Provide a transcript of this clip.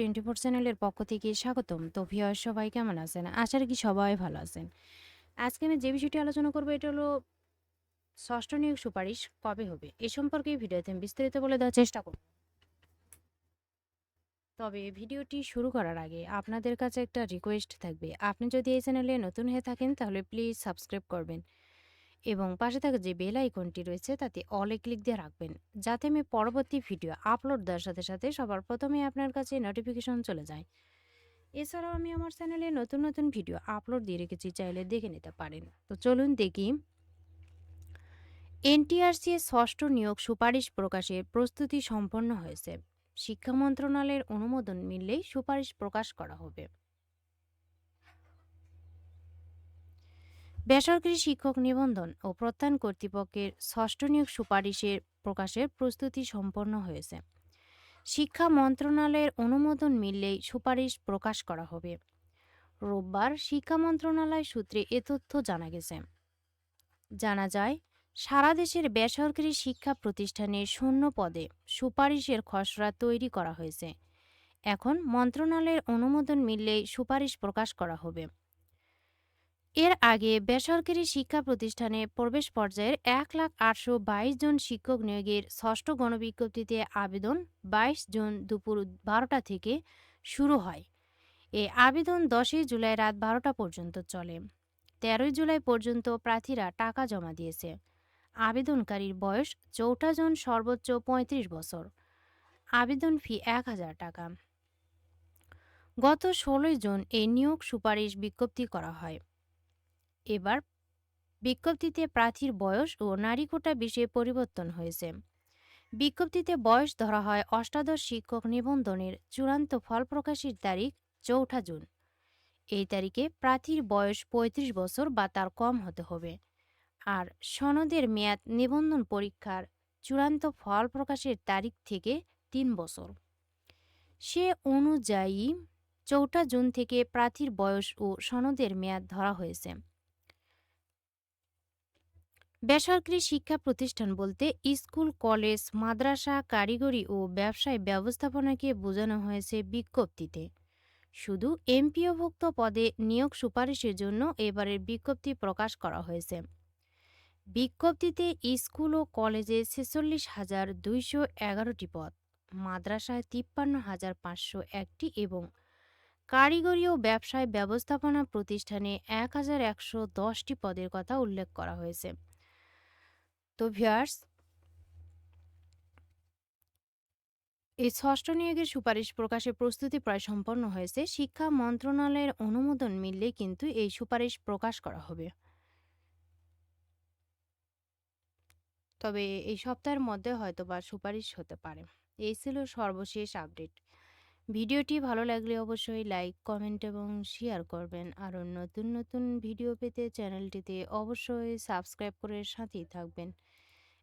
Twenty four চ্যানেলের পক্ষ থেকে স্বাগতম। তো ভিওর সবাই কেমন আছেন? আশা রাখি সবাই ভালো আছেন। আজকে আমি যে বিষয়টি আলোচনা করব, এটা হলো ষষ্ঠ নিয়োগ সুপারিশ কবে হবে? এ সম্পর্কে ভিডিওতে আমি বিস্তারিত বলে দেওয়ার চেষ্টা করব। তবে ভিডিওটি শুরু করার আগে আপনাদের কাছে একটা রিকোয়েস্ট থাকবে। আপনি যদি এই চ্যানেলে নতুন হয়ে থাকেন, তাহলে প্লিজ সাবস্ক্রাইব করবেন। এবং পাশে থাকা যে বেল আইকনটি রয়েছে, তাতে অলে ক্লিক দিয়ে রাখবেন। যাতে আমি পরবর্তী ভিডিও আপলোড দেওয়ার সাথে সাথে সবার প্রথমে আপনার কাছে নোটিফিকেশন চলে যায়। এছাড়াও আমি আমার চ্যানেলে নতুন নতুন ভিডিও আপলোড দিয়ে রেখেছি, চাইলে দেখে নিতে পারেন। তো চলুন দেখি। এনটিআরসি ষষ্ঠ নিয়োগ সুপারিশ প্রকাশের প্রস্তুতি সম্পন্ন হয়েছে। শিক্ষা মন্ত্রণালয়ের অনুমোদন মিললেই সুপারিশ প্রকাশ করা হবে। বেসরকারি শিক্ষক নিবন্ধন ও প্রত্যান কর্তৃপক্ষের ষষ্ঠ নিয়োগ সুপারিশের প্রকাশের প্রস্তুতি সম্পন্ন হয়েছে। শিক্ষা মন্ত্রণালয়ের অনুমোদন মিললেই সুপারিশ প্রকাশ করা হবে। রোববার শিক্ষা মন্ত্রণালয় সূত্রে এ তথ্য জানা গেছে। জানা যায়, সারা দেশের বেসরকারি শিক্ষা প্রতিষ্ঠানের শূন্য পদে সুপারিশের খসড়া তৈরি করা হয়েছে। এখন মন্ত্রণালয়ের অনুমোদন মিললেই সুপারিশ প্রকাশ করা হবে। এর আগে বেসরকারি শিক্ষা প্রতিষ্ঠানে প্রবেশ পর্যায়ের এক লাখ আটশো বাইশ জন শিক্ষক নিয়োগের ষষ্ঠ গণবিজ্ঞপ্তিতে আবেদন বাইশ জুন দুপুর বারোটা থেকে শুরু হয়। এ আবেদন দশই জুলাই রাত বারোটা পর্যন্ত চলে। তেরোই জুলাই পর্যন্ত প্রার্থীরা টাকা জমা দিয়েছে। আবেদনকারীর বয়স চৌঠা জন সর্বোচ্চ পঁয়ত্রিশ বছর। আবেদন ফি এক হাজার টাকা। গত ষোলোই জুন এই নিয়োগ সুপারিশ বিজ্ঞপ্তি করা হয়। এবার বিজ্ঞপ্তিতে প্রার্থীর বয়স ও নারী কোটা বিষয়ে পরিবর্তন হয়েছে। বিজ্ঞপ্তিতে বয়স ধরা হয় অষ্টাদশ শিক্ষক নিবন্ধনের চূড়ান্ত ফল প্রকাশের তারিখ চৌঠা জুন। এই তারিখে প্রার্থীর বয়স ৩৫ বছর বা তার কম হতে হবে। আর সনদের মেয়াদ নিবন্ধন পরীক্ষার চূড়ান্ত ফল প্রকাশের তারিখ থেকে তিন বছর। সে অনুযায়ী চৌঠা জুন থেকে প্রার্থীর বয়স ও সনদের মেয়াদ ধরা হয়েছে। বেসরকারি শিক্ষা প্রতিষ্ঠান বলতে স্কুল, কলেজ, মাদ্রাসা, কারিগরি ও ব্যবসায় ব্যবস্থাপনাকে বোঝানো হয়েছে বিজ্ঞপ্তিতে। শুধু এমপিওভুক্ত পদে নিয়োগ সুপারিশের জন্য এবারের বিজ্ঞপ্তি প্রকাশ করা হয়েছে। বিজ্ঞপ্তিতে স্কুল ও কলেজে ছেচল্লিশ হাজার দুইশো এগারোটি পদ, মাদ্রাসায় তিপ্পান্ন হাজার পাঁচশো একটি এবং কারিগরি ও ব্যবসায় ব্যবস্থাপনা প্রতিষ্ঠানে এক হাজার একশো দশটি পদের কথা উল্লেখ করা হয়েছে। তো ভিয়ার্স এই ষষ্ঠ নিয়োগের সুপারিশ প্রকাশের প্রস্তুতি প্রায় সম্পন্ন হয়েছে। শিক্ষা মন্ত্রণালয়ের অনুমোদন মিললে কিন্তু এই সুপারিশ প্রকাশ করা হবে। তবে এই সপ্তাহের মধ্যে হয়তো বা সুপারিশ হতে পারে। এই ছিল সর্বশেষ আপডেট। ভিডিওটি ভালো লাগলে অবশ্যই লাইক, কমেন্ট এবং শেয়ার করবেন। আরও নতুন নতুন ভিডিও পেতে চ্যানেলটিতে অবশ্যই সাবস্ক্রাইব করে সাথেই থাকবেন।